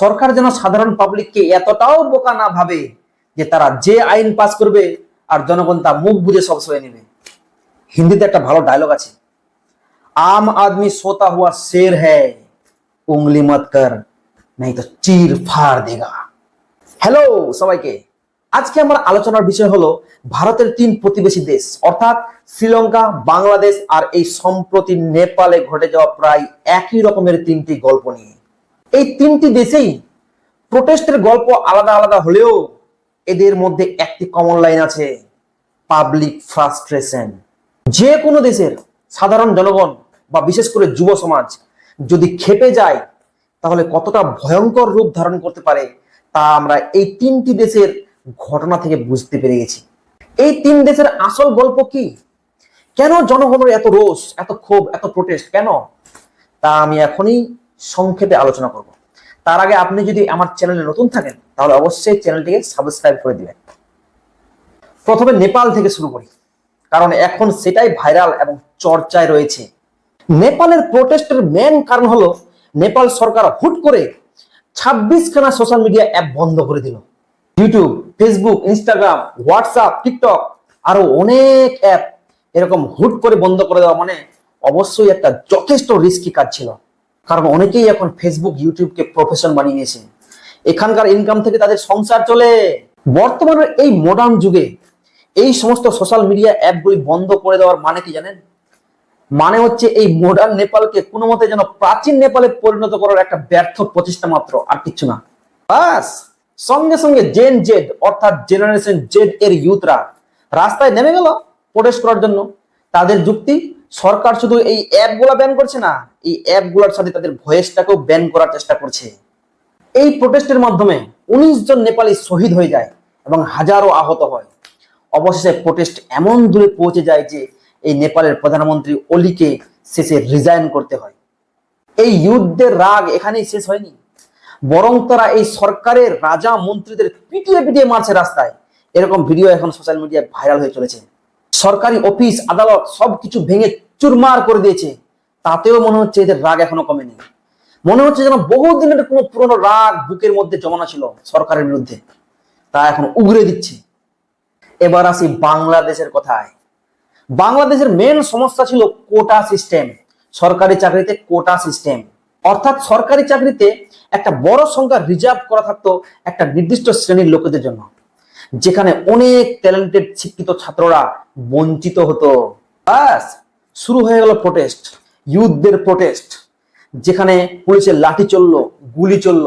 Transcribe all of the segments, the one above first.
সরকার যেন সাধারণ পাবলিককে এতটাও বোকা না ভাবে যে তারা যে আইন পাস করবে আর জনগণ তা মুখ বুঝে সব নেবে। হিন্দিতে একটা ভালো ডায়লগ আছে। আম আদমি সোতা হুয়া শের হ্যায় মত কর, নাই তো চির ফার দেগা। হ্যালো সবাইকে। আজকে আমার আলোচনার বিষয় হলো ভারতের তিন প্রতিবেশী দেশ, অর্থাৎ শ্রীলঙ্কা, বাংলাদেশ আর এই সম্প্রতি নেপালে ঘটে যাওয়া প্রায় একই রকমের তিনটি গল্প নিয়ে। এই তিনটি দেশেই প্রোটেস্টের গল্প আলাদা আলাদা হলেও এদের মধ্যে একটি কমন লাইন আছে পাবলিক ফ্রাস্ট্রেশন যে কোনো দেশের সাধারণ জনগণ বা বিশেষ করে যুব সমাজ যদি খেপে যায়, তাহলে কতটা ভয়ঙ্কর রূপ ধারণ করতে পারে তা আমরা এই তিনটি দেশের ঘটনা থেকে বুঝতে পেরে গেছি। এই তিন দেশের আসল গল্প কি? কেন জনগণের এত রোষ, এত ক্ষোভ, এত প্রোটেস্ট কেন? তা আমি এখনই সংক্ষেপে আলোচনা করব। তার আগে আপনি যদি আমার চ্যানেলে নতুন থাকেন, তাহলে অবশ্যই চ্যানেলটিকে সাবস্ক্রাইব করে দিবেন। প্রথমে নেপাল থেকে শুরু করি, কারণ এখন সেটাই ভাইরাল এবং চর্চায় রয়েছে। নেপালের প্রোটেস্টের মেন কারণ হলো, নেপাল সরকার হুট করে ছাব্বিশ খানা সোশ্যাল মিডিয়া অ্যাপ বন্ধ করে দিল। YouTube Facebook Instagram WhatsApp TikTok আরও অনেক অ্যাপ এরকম হুট করে বন্ধ করে দেওয়া মানে অবশ্যই একটা যথেষ্ট রিস্কি কাজ ছিল। কারণ অনেকেই এখন ফেসবুক ইউটিউবকে প্রফেশন বানিয়ে নিয়েছে। এখানকার ইনকাম থেকে তাদের সংসার চলে। বর্তমানের এই মডার্ন যুগে এই সমস্ত সোশ্যাল মিডিয়া অ্যাপগুলি বন্ধ করে দেওয়ার মানে কি জানেন? মানে হচ্ছে এই মডার্ন নেপালকে কোনো মতে যেন প্রাচীন নেপালে পরিণত করার একটা ব্যর্থ প্রচেষ্টা মাত্র, আর কিচ্ছু না। বাস, সঙ্গে সঙ্গে জেন জেড অর্থাৎ জেনারেশন জেড এর ইউথরা রাস্তায় নেমে গেল প্রোটেস্ট করার জন্য। তাদের যুক্তি সরকার শুধু এই অ্যাপগুলা ব্যান করছে না, এই অ্যাপগুলোর সাথে তাদের ভয়েসটাকেও ব্যান করার চেষ্টা করছে। এই প্রোটেস্টের মাধ্যমে উনিশ জন নেপালি শহীদ হয়ে যায় এবং হাজারো আহত হয়। অবশেষে প্রোটেস্ট এমন দূরে পৌঁছে যায় যে এই নেপালের প্রধানমন্ত্রী অলিকে শেষে রিজাইন করতে হয়। এই যুদ্ধের রাগ এখানেই শেষ হয়নি। বরং তারা এই সরকারের রাজা মন্ত্রীদের পিটিয়ে পিটিয়ে মারছে রাস্তায়। এরকম ভিডিও এখন সোশ্যাল মিডিয়ায় ভাইরাল হয়ে চলেছে। সরকারি অফিস আদালত সবকিছু ভেঙে চুরমার করে দিয়েছে। তাতেও মনে হচ্ছে এদের রাগ এখনও কমেনি। মনে হচ্ছে যেন বহুদিনের কোনো পুরনো রাগ বুকের মধ্যে জমানো ছিল সরকারের বিরুদ্ধে। তা এখন উগরে দিচ্ছে। এবার আসি বাংলাদেশের কথায়। বাংলাদেশের মেন সমস্যা ছিল কোটা সিস্টেম সরকারি চাকরিতে কোটা সিস্টেম অর্থাৎ সরকারি চাকরিতে একটা বড় সংখ্যা রিজার্ভ করা থাকতো একটা নির্দিষ্ট শ্রেণির লোকেদের জন্য, যেখানে অনেক ট্যালেন্টেড শিক্ষিত ছাত্ররা বঞ্চিত হতো। ব্যাস শুরু হয়ে গেল প্রোটেস্ট ইউথদের প্রোটেস্ট যেখানে পুলিশের লাঠি চলল, গুলি চলল,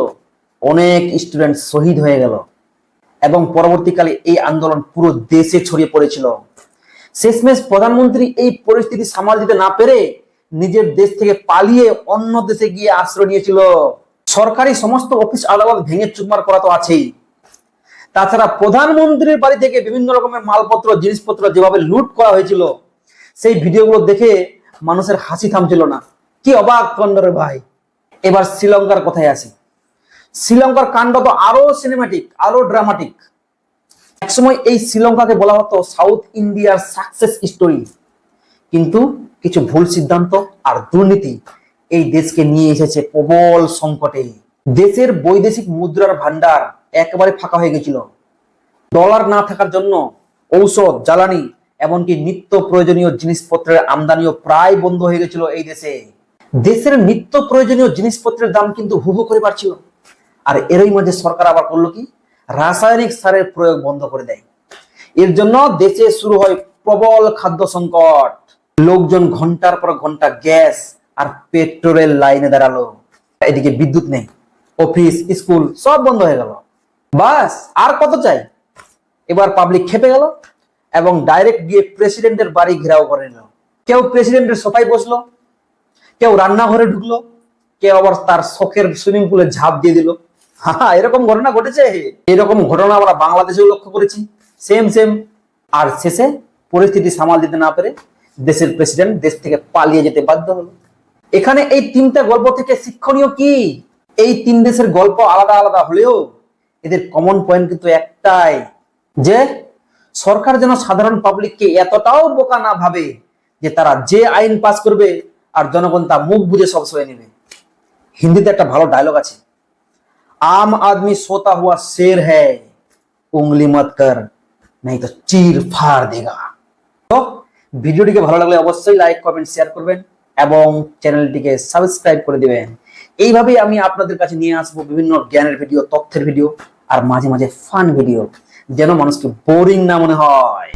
অনেক স্টুডেন্ট শহীদ হয়ে গেল। এবং পরবর্তীকালে এই আন্দোলন পুরো দেশে ছড়িয়ে পড়েছিল। শেষমেশ প্রধানমন্ত্রী এই পরিস্থিতি সামাল দিতে না পেরে নিজের দেশ থেকে পালিয়ে অন্য দেশে গিয়ে আশ্রয় নিয়েছিল। সরকারি সমস্ত অফিস আদালত ভেঙে চুরমার করা তো আছেই। তাছাড়া প্রধানমন্ত্রীর বাড়ি থেকে বিভিন্ন রকমের মালপত্র, জিনিসপত্র যেভাবে লুট করা হয়েছিল সেই ভিডিওগুলো দেখে মানুষের হাসি থামছিল না। কি অবাক কন্ডরে ভাই। এবার শ্রীলঙ্কার কথায় আসি। শ্রীলঙ্কার কাণ্ড তো আরও সিনেমাটিক আরও ড্রামাটিক একসময় এই শ্রীলঙ্কাকে বলা হতো সাউথ ইন্ডিয়ার সাকসেস স্টোরি কিন্তু কিছু ভুল সিদ্ধান্ত আর দুর্নীতি এই দেশকে নিয়ে এসেছে প্রবল সংকটে। দেশের বৈদেশিক মুদ্রার ভান্ডার একেবারে ফাঁকা হয়ে গেছিল। ডলার না থাকার জন্য ঔষধ, জ্বালানি এমনকি নিত্য প্রয়োজনীয় জিনিসপত্রের আমদানিও প্রায় বন্ধ হয়ে গেছিল এই দেশে। দেশের নিত্য প্রয়োজনীয় জিনিসপত্রের দাম কিন্তু হু হু করে বাড়ছিল। আর এরই মধ্যে সরকার আবার করল কি? রাসায়নিক সারের প্রয়োগ বন্ধ করে দেয়। এর জন্য দেশে শুরু হয় প্রবল খাদ্য সংকট। লোকজন ঘণ্টার পর ঘণ্টা গ্যাস আর পেট্রোলের লাইনে দাঁড়াল। এদিকে বিদ্যুৎ নেই, অফিস, স্কুল সব বন্ধ হয়ে গেল। বাস, আর কত চাই? এবার পাবলিক খেপে গেল। এবং ডাইরেক্ট গিয়ে প্রেসিডেন্টের বাড়ি ঘেরাও করে নিল। কেউ প্রেসিডেন্টের সোফায় বসল, কেউ রান্নাঘরে ঢুকলো, কেউ আবার তার শখের সুইমিং পুলে ঝাঁপ দিয়ে দিল। হ্যাঁ এরকম ঘটনা ঘটেছে? এরকম ঘটনা আমরা বাংলাদেশেও লক্ষ্য করেছি। সেম সেম আর শেষে পরিস্থিতি সামাল দিতে না পেরে দেশের প্রেসিডেন্ট দেশ থেকে পালিয়ে যেতে বাধ্য হলো। এখানে এই তিনটা গল্প থেকে শিক্ষণীয় কি? এই তিন দেশের গল্প আলাদা আলাদা হলেও এদের কমন পয়েন্ট কিন্তু একটাই, যে সরকার যেন সাধারণ পাবলিককে এতটাও বোকা না ভাবে যে তারা যে আইন পাস করবে আর জনগণ তা মুখ বুঝে সবসময় নেবে। হিন্দিতে একটা ভালো ডায়লগ আছে। আম আদমি সোতা হুয়া শের হ্যায়, উংলি মত কর, নাই তো চির ফার দেগা। তো ভিডিওটিকে ভালো লাগলে অবশ্যই লাইক কমেন্ট শেয়ার করবেন এবং চ্যানেলটিকে সাবস্ক্রাইব করে দিবেন। এইভাবেই আমি আপনাদের কাছে নিয়ে আসব বিভিন্ন জ্ঞানের ভিডিও, তথ্যের ভিডিও আর মাঝে মাঝে ফান ভিডিও যেন মানুষকে বোরিং না মনে হয়।